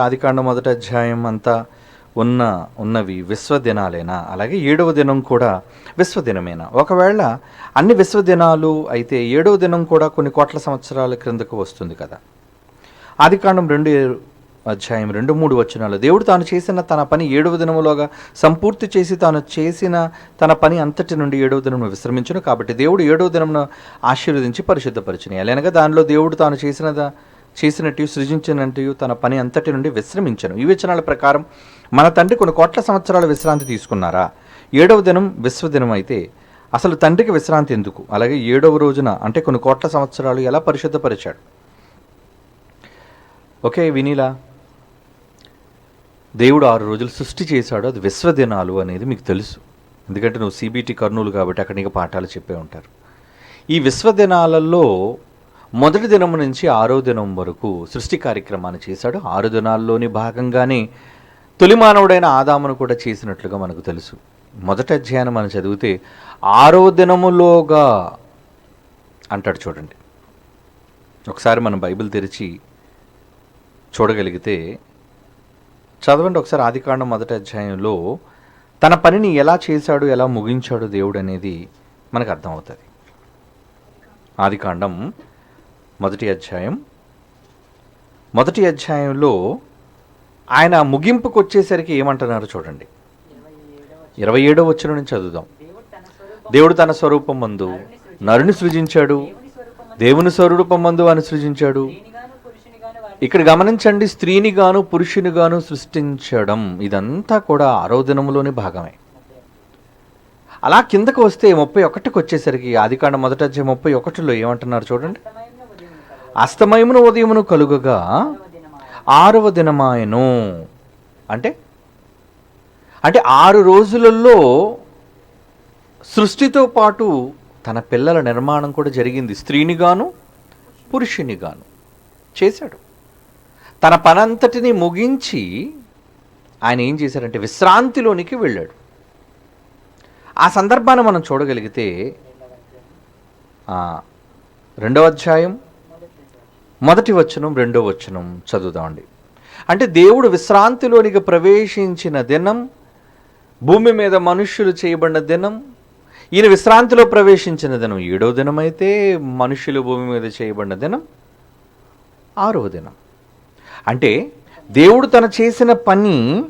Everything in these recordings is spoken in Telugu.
ఆదికాండం మొదటి అధ్యాయం అంతా ఉన్న ఉన్నవి విశ్వదినాలేనా? అలాగే ఏడవ దినం కూడా విశ్వదినమేనా? ఒకవేళ అన్ని విశ్వదినాలు అయితే ఏడవ దినం కూడా కొన్ని కోట్ల సంవత్సరాల క్రిందకు వస్తుంది కదా. ఆదికాండం రెండు అధ్యాయం రెండు మూడు వచనాలు. దేవుడు తాను చేసిన తన పని ఏడవ దినములోగా సంపూర్తి చేసి తాను చేసిన తన పని అంతటి నుండి ఏడవ దినమును విశ్రమించును. కాబట్టి దేవుడు ఏడవ దినమును ఆశీర్వదించి పరిశుద్ధపరిచినాయి. అలానగా దానిలో దేవుడు తాను చేసిన చేసినట్టు సృజించినట్టు తన పని అంతటి నుండి విశ్రమించను. ఈ వచనాల ప్రకారం మన తండ్రి కొన్ని కోట్ల సంవత్సరాల విశ్రాంతి తీసుకున్నారా? ఏడవ దినం విశ్వదినం అయితే అసలు తండ్రికి విశ్రాంతి ఎందుకు? అలాగే ఏడవ రోజున అంటే కొన్ని కోట్ల సంవత్సరాలు ఎలా పరిశుద్ధపరిచాడు? ఓకే వినీలా. దేవుడు ఆరు రోజులు సృష్టి చేశాడు. అది విశ్వదినాలు అనేది మీకు తెలుసు. ఎందుకంటే నువ్వు సిబిటి కర్నూలు కాబట్టి అక్కడ నీకు పాఠాలు చెప్పే ఉంటారు. ఈ విశ్వదినాలలో మొదటి దినం నుంచి ఆరో దినం వరకు సృష్టి కార్యక్రమాన్ని చేశాడు. ఆరు దినాల్లోని భాగంగానే తొలి మానవుడైన ఆదామును కూడా చేసినట్లుగా మనకు తెలుసు. మొదటి అధ్యాయాన్ని మనం చదివితే ఆరో దినములోగా అంటాడు చూడండి. ఒకసారి మనం బైబిల్ తెరిచి చూడగలిగితే చదవండి ఒకసారి ఆదికాండం మొదటి అధ్యాయంలో తన పనిని ఎలా చేశాడు ఎలా ముగించాడు దేవుడు అనేది మనకు అర్థమవుతుంది. ఆదికాండం మొదటి అధ్యాయం. మొదటి అధ్యాయంలో ఆయన ముగింపుకు వచ్చేసరికి ఏమంటున్నారు చూడండి. ఇరవై ఏడో వచ్చిన నుంచి చదువుదాం. దేవుడు తన స్వరూపం మందు నరుని సృజించాడు. దేవుని స్వరూపం మందు అని సృజించాడు. ఇక్కడ గమనించండి స్త్రీని గాను పురుషుని గాను సృష్టించడం ఇదంతా కూడా ఆరోదినములోని భాగమే. అలా కిందకు వస్తే ముప్పై ఒకటికి వచ్చేసరికి ఆదికాండ మొదట అధ్యాయం ముప్పై ఒకటిలో ఏమంటున్నారు చూడండి. అస్తమయమును ఉదయమును కలుగగా ఆరవ దినమాయను. అంటే అంటే ఆరు రోజులలో సృష్టితో పాటు తన పిల్లల నిర్మాణం కూడా జరిగింది. స్త్రీనిగాను పురుషునిగాను చేశాడు. తన పనంతటిని ముగించి ఆయన ఏం చేశారంటే విశ్రాంతిలోనికి వెళ్ళాడు. ఆ సందర్భాన్ని మనం చూడగలిగితే రెండవ అధ్యాయం మొదటి వచనం రెండో వచనం చదువుదామండి అంటే దేవుడు విశ్రాంతిలోనికి ప్రవేశించిన దినం భూమి మీద మనుష్యులు చేయబడిన దినం ఈయన విశ్రాంతిలో ప్రవేశించిన దినం ఏడో దినం అయితే మనుష్యులు భూమి మీద చేయబడిన దినం ఆరవ దినం. అంటే దేవుడు తన చేసిన పని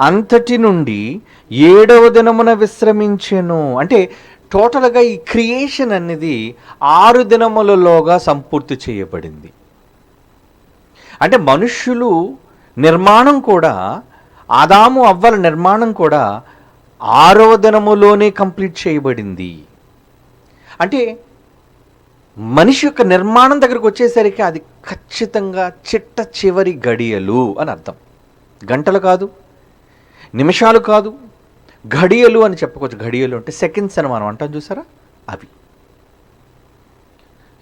అంతటి నుండి ఏడవ దినమున విశ్రమించెను. అంటే టోటల్గా ఈ క్రియేషన్ అనేది ఆరు దినములలోగా సంపూర్తి చేయబడింది. అంటే మనుష్యులు నిర్మాణం కూడా ఆదాము అవ్వల నిర్మాణం కూడా ఆరవ దినములోనే కంప్లీట్ చేయబడింది. అంటే మనిషి యొక్క నిర్మాణం దగ్గరకు వచ్చేసరికి అది ఖచ్చితంగా చిట్ట చివరి గడియలు అని అర్థం. గంటలు కాదు నిమిషాలు కాదు ఘడియలు అని చెప్పుకోవచ్చు. ఘడియలు అంటే సెకండ్స్ అని మనం అంటాం చూసారా? అవి.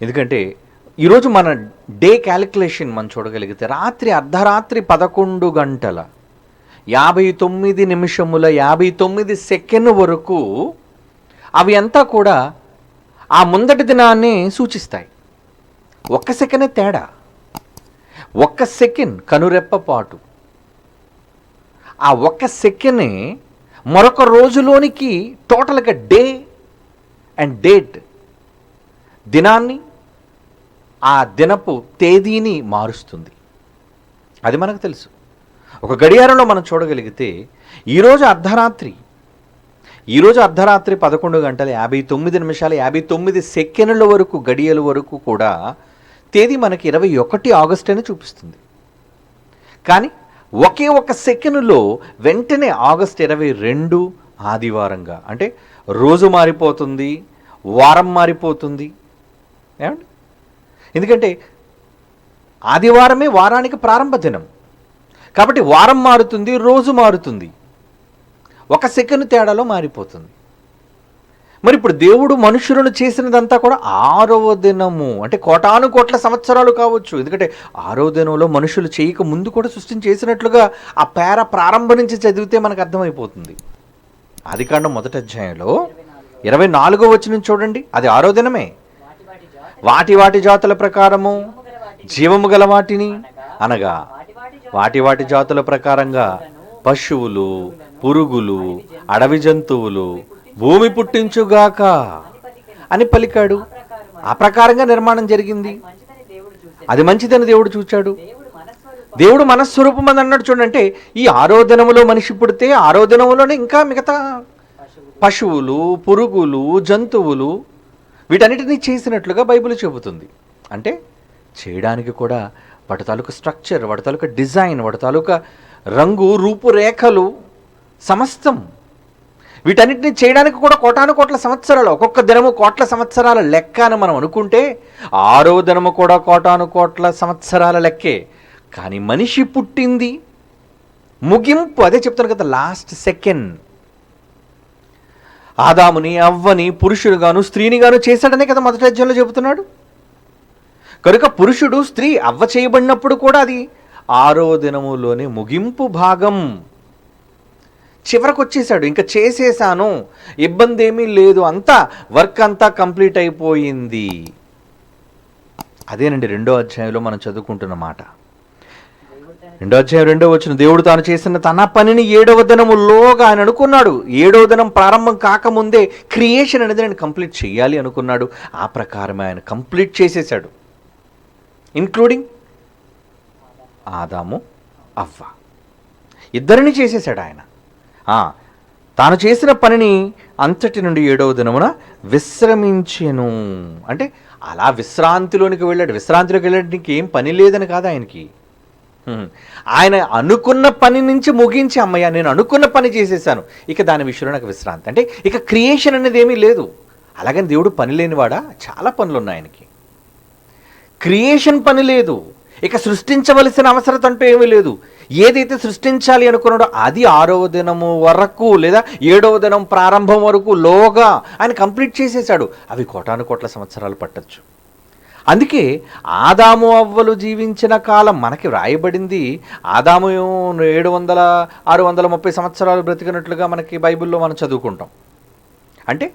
ఎందుకంటే ఈరోజు మన డే క్యాలిక్యులేషన్ మనం చూడగలిగితే రాత్రి అర్ధరాత్రి పదకొండు గంటల యాభై తొమ్మిది నిమిషముల యాభై తొమ్మిది సెకండ్ వరకు అవి అంతా కూడా ఆ ముందటి దినాన్ని సూచిస్తాయి. ఒక్క సెకండే తేడా. ఒక్క సెకండ్ కనురెప్పపాటు ఆ ఒక్క సెకండే మరొక రోజులోనికి టోటల్గా డే అండ్ డేట్ దినాన్ని ఆ దినపు తేదీని మారుస్తుంది. అది మనకు తెలుసు. ఒక గడియారంలో మనం చూడగలిగితే ఈరోజు అర్ధరాత్రి. ఈరోజు అర్ధరాత్రి పదకొండు గంటల యాభై తొమ్మిది నిమిషాల యాభై తొమ్మిది సెకండ్ల వరకు గడియల వరకు కూడా తేదీ మనకి ఇరవై ఒకటి ఆగస్ట్ అని చూపిస్తుంది. కానీ ఒకే ఒక సెకండ్లో వెంటనే ఆగస్ట్ ఇరవై రెండు ఆదివారంగా. అంటే రోజు మారిపోతుంది వారం మారిపోతుంది. ఏమండి? ఎందుకంటే ఆదివారమే వారానికి ప్రారంభ దినం. కాబట్టి వారం మారుతుంది రోజు మారుతుంది. ఒక సెకండ్ తేడాలో మారిపోతుంది. మరి ఇప్పుడు దేవుడు మనుషులను చేసినదంతా కూడా ఆరవ దినము. అంటే కోటాను కోట్ల సంవత్సరాలు కావచ్చు. ఎందుకంటే ఆరవ దినంలో మనుషులు చేయక ముందు కూడా సృష్టిని చేసినట్లుగా ఆ పేర ప్రారంభం నుంచి చదివితే మనకు అర్థమైపోతుంది. ఆదికాండం మొదటి అధ్యాయంలో ఇరవై నాలుగో వచ్చిన చూడండి. అది ఆరో దినమే. వాటి వాటి జాతుల ప్రకారము జీవము గల వాటిని అనగా వాటి వాటి జాతుల ప్రకారంగా పశువులు పురుగులు అడవి జంతువులు భూమి పుట్టించుగాక అని పలికాడు. ఆ ప్రకారంగా నిర్మాణం జరిగింది. అది మంచిదని దేవుడు చూచాడు. దేవుడు మనస్వరూపం అని అన్నాడు చూడంటే ఈ ఆరో దినములో మనిషి పుడితే ఆరో దినములోనే ఇంకా మిగతా పశువులు పురుగులు జంతువులు వీటన్నిటినీ చేసినట్లుగా బైబిల్ చెబుతుంది. అంటే చేయడానికి కూడా వాటి తాలూకా స్ట్రక్చర్ వాటి తాలూకా డిజైన్ వాటి తాలూకా రంగు రూపురేఖలు సమస్తం. వీటన్నిటిని చేయడానికి కూడా కోటాను కోట్ల సంవత్సరాలు ఒక్కొక్క దినము కోట్ల సంవత్సరాల లెక్క అని మనం అనుకుంటే ఆరో దినము కూడా కోటాను కోట్ల సంవత్సరాల లెక్కే. కానీ మనిషి పుట్టింది ముగింపు అదే చెప్తాను కదా లాస్ట్ సెకండ్ ఆదాముని అవ్వని పురుషుడుగాను స్త్రీనిగాను చేశాడనే కదా మొదటి అధ్యాయంలో చెబుతున్నాడు. కనుక పురుషుడు స్త్రీ అవ్వ చేయబడినప్పుడు కూడా అది ఆరో దినములోనే ముగింపు భాగం. చివరకు వచ్చేసాడు ఇంకా చేసేసాను ఇబ్బంది ఏమీ లేదు అంతా వర్క్ అంతా కంప్లీట్ అయిపోయింది. అదేనండి రెండో అధ్యాయంలో మనం చదువుకుంటున్న మాట. రెండో అధ్యాయం రెండో వచ్చిన దేవుడు తాను చేసిన తన పనిని ఏడవ దినములోగా ఆయన అనుకున్నాడు. ఏడవ దినం ప్రారంభం కాకముందే క్రియేషన్ అనేది నేను కంప్లీట్ చేయాలి అనుకున్నాడు. ఆ ప్రకారం ఆయన కంప్లీట్ చేసేసాడు ఇంక్లూడింగ్ ఆదాము అవ్వ. ఇద్దరిని చేసేసాడు ఆయన. తాను చేసిన పనిని అంతటి నుండి ఏడవ దినమున విశ్రమించెను. అంటే అలా విశ్రాంతిలోనికి వెళ్ళాడు. విశ్రాంతిలోకి వెళ్ళడానికి ఏం పని లేదని కాదు ఆయనకి. ఆయన అనుకున్న పని నుంచి ముగించి అమ్మయ్య నేను అనుకున్న పని చేసేసాను. ఇక దాని విషయంలో నాకు విశ్రాంతి. అంటే ఇక క్రియేషన్ అనేది ఏమీ లేదు. అలాగని దేవుడు పని లేనివాడా? చాలా పనులు ఉన్నాయి ఆయనకి. క్రియేషన్ పని లేదు. ఇక సృష్టించవలసిన అవసరం అంటూ ఏమీ లేదు. ఏదైతే సృష్టించాలి అనుకున్నాడో అది ఆరవ దినము వరకు లేదా ఏడవ దినం ప్రారంభం వరకు లోగా ఆయన కంప్లీట్ చేసేసాడు. అవి కోటాను కోట్ల సంవత్సరాలు పట్టచ్చు. అందుకే ఆదాము అవ్వలు జీవించిన కాలం మనకి వ్రాయబడింది. ఆదాము ఏడు వందల ఆరు వందల ముప్పై సంవత్సరాలు బ్రతికినట్లుగా మనకి బైబిల్లో మనం చదువుకుంటాం. అంటే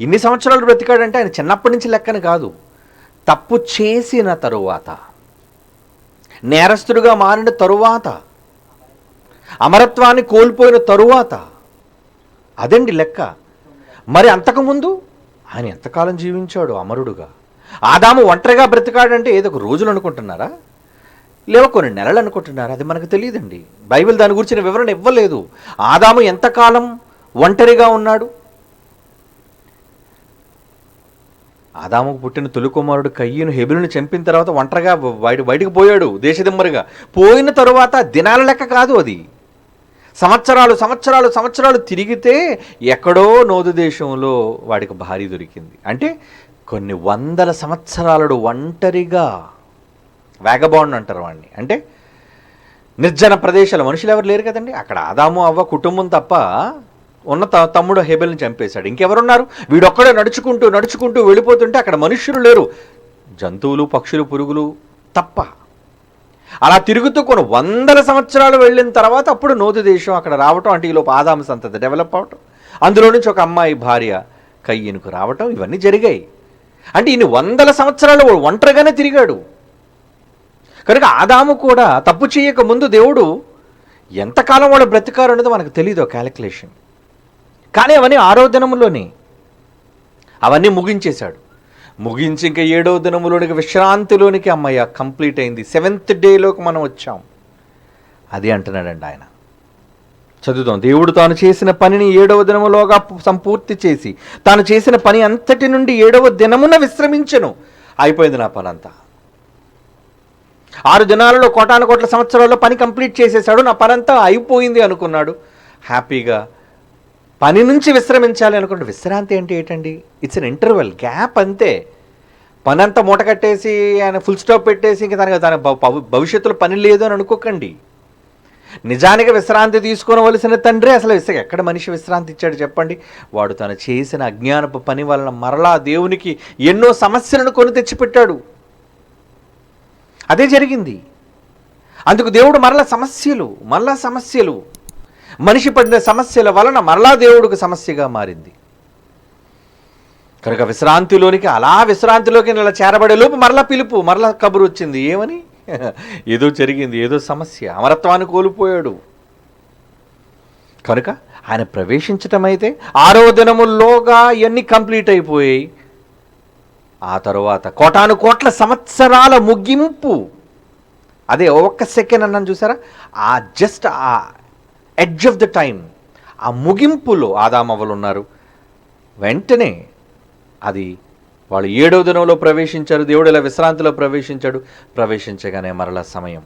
ఇన్ని సంవత్సరాలు బ్రతికాడంటే ఆయన చిన్నప్పటి నుంచి లెక్కన కాదు. తప్పు చేసిన తరువాత నేరస్తుడుగా మారిన తరువాత అమరత్వాన్ని కోల్పోయిన తరువాత అదండి లెక్క. మరి అంతకుముందు ఆయన ఎంతకాలం జీవించాడు అమరుడుగా? ఆదాము ఒంటరిగా బ్రతికాడంటే ఏదో ఒక రోజులు అనుకుంటున్నారా? లేవ కొన్ని నెలలు అనుకుంటున్నారా? అది మనకు తెలియదండి. బైబిల్ దాని గురించిన వివరణ ఇవ్వలేదు. ఆదాము ఎంతకాలం ఒంటరిగా ఉన్నాడు? ఆదాముకు పుట్టిన తొలి కుమారుడు కయ్యను హెబిలను చంపిన తర్వాత ఒంటరిగా బయట బయటకు పోయాడు దేశదిమ్మరిగా. పోయిన తరువాత దినాల లెక్క కాదు అది. సంవత్సరాలు సంవత్సరాలు సంవత్సరాలు తిరిగితే ఎక్కడో నోదు దేశంలో వాడికి భారీ దొరికింది. అంటే కొన్ని వందల సంవత్సరాలు ఒంటరిగా వేగబాండ్ అంటారు వాడిని అంటే నిర్జన ప్రదేశాలు మనుషులు ఎవరు లేరు కదండి. అక్కడ ఆదాము అవ్వ కుటుంబం తప్ప ఉన్న త- తమ్ముడు హేబెల్ని చంపేశాడు. ఇంకెవరున్నారు? వీడొక్కడే నడుచుకుంటూ నడుచుకుంటూ వెళ్ళిపోతుంటే అక్కడ మనుష్యులు లేరు. జంతువులు పక్షులు పురుగులు తప్ప. అలా తిరుగుతూ కొన్ని వందల సంవత్సరాలు వెళ్ళిన తర్వాత అప్పుడు నోదు దేశం అక్కడ రావటం అంటే ఈలోపు ఆదాము సంతతి డెవలప్ అవటం. అందులో నుంచి ఒక అమ్మాయి భార్య కయ్యనుకు రావటం ఇవన్నీ జరిగాయి. అంటే ఇన్ని వందల సంవత్సరాలు ఒంటరిగానే తిరిగాడు. కనుక ఆదాము కూడా తప్పు చేయక ముందు దేవుడు ఎంతకాలం వాళ్ళు బ్రతికారు అనేది మనకు తెలియదు క్యాలిక్యులేషన్. కానీ అవన్నీ ఆరో దినములోనే అవన్నీ ముగించేశాడు. ముగించి ఇంకా ఏడో దినములోనికి విశ్రాంతిలోనికి అమ్మయ్య కంప్లీట్ అయింది. సెవెంత్ డేలోకి మనం వచ్చాం. అది అంటున్నాడండి ఆయన. చదువుదాం. దేవుడు తాను చేసిన పనిని ఏడవ దినములోగా సంపూర్తి చేసి తాను చేసిన పని అంతటి నుండి ఏడవ దినమున విశ్రమించను. అయిపోయింది నా పని అంతా ఆరు దినాలలో కోటాను కోట్ల సంవత్సరాల్లో పని కంప్లీట్ చేసేసాడు నా పని అంతా అయిపోయింది అనుకున్నాడు. హ్యాపీగా పని నుంచి విశ్రమించాలి అనుకుంటే విశ్రాంతి అంటే ఏంటండి? ఇట్స్ అన్ ఇంటర్వెల్ గ్యాప్ అంతే. పని అంతా మూట కట్టేసి ఆయన ఫుల్ స్టాప్ పెట్టేసి ఇంకా తనకి తన భవిష్యత్తులో పని లేదు అని అనుకోకండి. నిజానికి విశ్రాంతి తీసుకోవలసిన తండ్రి. అసలు విశ్ర ఎక్కడ మనిషి విశ్రాంతి ఇచ్చాడు చెప్పండి? వాడు తను చేసిన అజ్ఞానపు పని వలన మరలా దేవునికి ఎన్నో సమస్యలను కొని తెచ్చిపెట్టాడు. అదే జరిగింది. అందుకు దేవుడు మరలా సమస్యలు మరలా సమస్యలు. మనిషి పడిన సమస్యల వలన మరలా దేవుడికి సమస్యగా మారింది. కనుక విశ్రాంతిలోనికి అలా విశ్రాంతిలోకి ఇలా చేరబడే లోపు మరలా పిలుపు మరలా కబురు వచ్చింది. ఏమని? ఏదో జరిగింది ఏదో సమస్య అమరత్వాన్ని కోల్పోయాడు. కనుక ఆయన ప్రవేశించటం అయితే ఆరో దినముల్లోగా ఇవన్నీ కంప్లీట్ అయిపోయాయి. ఆ తరువాత కోటాను కోట్ల సంవత్సరాల ముగింపు. అదే ఒక్క సెకండ్ అన్నాను చూసారా? ఆ జస్ట్ ఆ ఎడ్జ్ ఆఫ్ ద టైం ఆ ముగింపులో ఆదామవ్వలు ఉన్నారు. వెంటనే అది వాళ్ళు ఏడవ దినంలో ప్రవేశించారు దేవుడు ఇలా విశ్రాంతిలో ప్రవేశించాడు ప్రవేశించగానే మరలా సమయం.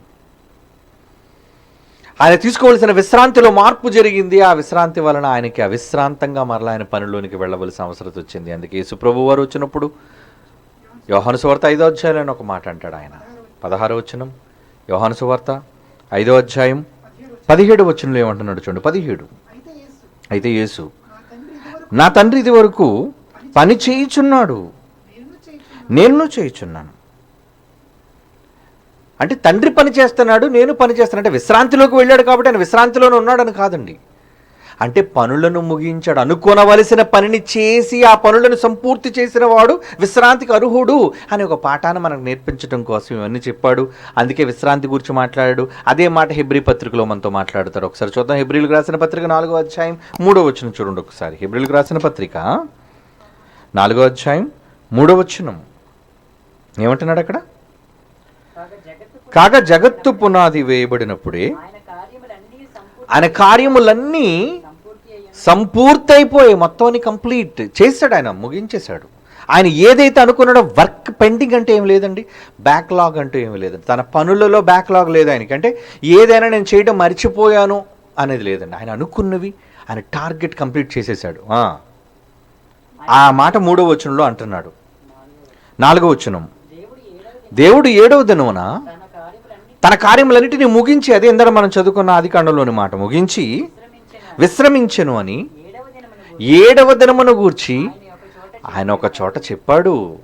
ఆయన తీసుకోవలసిన విశ్రాంతిలో మార్పు జరిగింది. ఆ విశ్రాంతి వలన ఆయనకి అవిశ్రాంతంగా మరలా ఆయన పనిలోనికి వెళ్ళవలసిన అవసరం వచ్చింది. అందుకే యేసుప్రభు వారు వచ్చినప్పుడు యోహాను సువార్త ఐదో అధ్యాయంలో అని ఒక మాట అంటాడు ఆయన. పదహారు వచనం యోహాను సువార్త ఐదో అధ్యాయం పదిహేడు వచనంలో ఏమంటున్నాడు చూడండి పదిహేడు. అయితే యేసు నా తండ్రి ఇది వరకు పని చేయుచున్నాడు. నేను చేయుచున్నాను. అంటే తండ్రి పని చేస్తున్నాడు నేను పని చేస్తాను అంటే విశ్రాంతిలోకి వెళ్ళాడు కాబట్టి ఆయన విశ్రాంతిలోనే ఉన్నాడని కాదండి. అంటే పనులను ముగించాడు అనుకోనవలసిన పనిని చేసి ఆ పనులను సంపూర్తి చేసిన వాడు విశ్రాంతికి అర్హుడు అనే ఒక పాఠాన్ని మనకు నేర్పించడం కోసం ఇవన్నీ చెప్పాడు. అందుకే విశ్రాంతి గురించి మాట్లాడాడు. అదే మాట హెబ్రి పత్రికలో మనతో మాట్లాడతాడు ఒకసారి చూద్దాం. హెబ్రిల్కి రాసిన పత్రిక నాలుగో అధ్యాయం మూడో వచ్చిన చూడండి ఒకసారి. హెబ్రిల్కి రాసిన పత్రిక నాలుగో అధ్యాయం మూడో వచనం. ఏమంటున్నాడు అక్కడ? కాగా జగత్తు పునాది వేయబడినప్పుడే ఆయన కార్యములన్నీ సంపూర్తి సంపూర్తయిపోయి మొత్తాన్ని కంప్లీట్ చేశాడు ఆయన ముగించేశాడు. ఆయన ఏదైతే అనుకున్నాడో వర్క్ పెండింగ్ అంటే ఏం లేదండి బ్యాక్లాగ్ అంటూ ఏం లేదండి. తన పనులలో బ్యాక్లాగ్ లేదు ఆయనకి. అంటే ఏదైనా నేను చేయడం మర్చిపోయాను అనేది లేదండి. ఆయన అనుకున్నవి ఆయన టార్గెట్ కంప్లీట్ చేసేసాడు ఆ. ఆ మాట మూడో వచనంలో అంటున్నాడు. నాలుగో వచనం. దేవుడు ఏడవ దినమున తన కార్యములన్నీ కార్యములన్నిటిని ముగించి అదే ఇందర మనం చదువుకున్న ఆదికాండంలోని మాట ముగించి విశ్రమించను అని ఏడవ దినమును గూర్చి ఆయన ఒక చోట చెప్పాడు.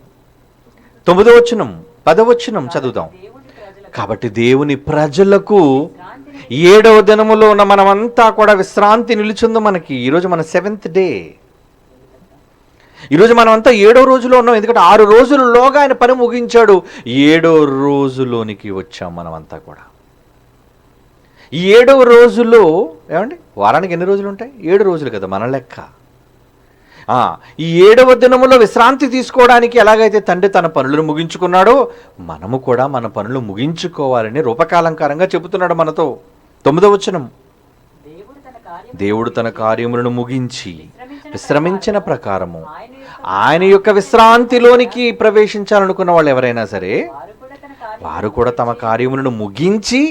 తొమ్మిదవచనం పదవచనం చదువుదాం. కాబట్టి దేవుని ప్రజలకు ఏడవ దినములో ఉన్న మనమంతా కూడా విశ్రాంతి నిలుచుందో మనకి. ఈరోజు మన సెవెంత్ డే. ఈరోజు మనమంతా ఏడో రోజులో ఉన్నాం. ఎందుకంటే ఆరు రోజులలోగా ఆయన పని ముగించాడు. ఏడో రోజులోనికి వచ్చాం మనమంతా కూడా. ఈ ఏడవ రోజులో ఏమండి? వారానికి ఎన్ని రోజులు ఉంటాయి? ఏడు రోజులు కదా మన లెక్క. ఈ ఏడవ దినములో విశ్రాంతి తీసుకోవడానికి ఎలాగైతే తండ్రి తన పనులను ముగించుకున్నాడో మనము కూడా మన పనులు ముగించుకోవాలని రూపకాలంకారంగా చెబుతున్నాడు మనతో. తొమ్మిదవ వచనం. దేవుడు తన కార్యములను ముగించి. విశ్రమించిన ప్రకారము. ఆయన యొక్క విశ్రాంతిలోనికి ప్రవేశించాలనుకున్న వాళ్ళు ఎవరైనా సరే వారు కూడా తమ కార్యములను ముగించి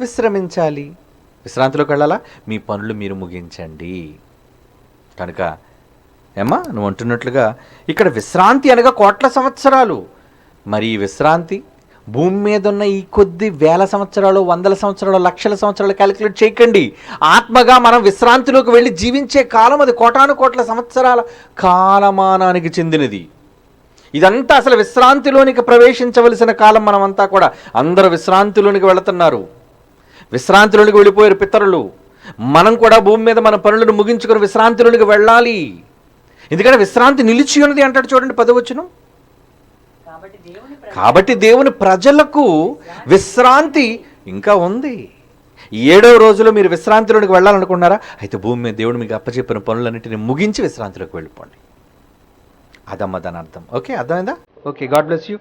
విశ్రమించాలి. విశ్రాంతిలోకి వెళ్ళాలా? మీ పనులు మీరు ముగించండి. కనుక ఏమ్మా నువ్వు అంటున్నట్లుగా ఇక్కడ విశ్రాంతి అనగా కోట్ల సంవత్సరాలు. మరి ఈ విశ్రాంతి భూమి మీద ఉన్న ఈ కొద్ది వేల సంవత్సరాలు వందల సంవత్సరాలు లక్షల సంవత్సరాలు క్యాలిక్యులేట్ చేయకండి. ఆత్మగా మనం విశ్రాంతిలోకి వెళ్ళి జీవించే కాలం అది కోటాను కోట్ల సంవత్సరాల కాలమానానికి చెందినది. ఇదంతా అసలు విశ్రాంతిలోనికి ప్రవేశించవలసిన కాలం మనమంతా కూడా. అందరూ విశ్రాంతిలోనికి వెళుతున్నారు. విశ్రాంతిలోనికి వెళ్ళిపోయారు పితరులు. మనం కూడా భూమి మీద మన పనులను ముగించుకొని విశ్రాంతిలోనికి వెళ్ళాలి. ఎందుకంటే విశ్రాంతి నిలిచి ఉన్నది అంటాడు చూడండి పదవచ్చును కాబట్టి దేవుని ప్రజలకు విశ్రాంతి ఇంకా ఉంది. ఏడవ రోజులో మీరు విశ్రాంతిలోనికి వెళ్ళాలనుకున్నారా? అయితే భూమి మీద దేవుడు మీకు అప్పచెప్పిన పనులన్నింటినీ ముగించి విశ్రాంతిలోకి వెళ్ళిపోండి. అదమ్మ దాని అర్థం ఓకే అర్థమైందా? Okay God bless you.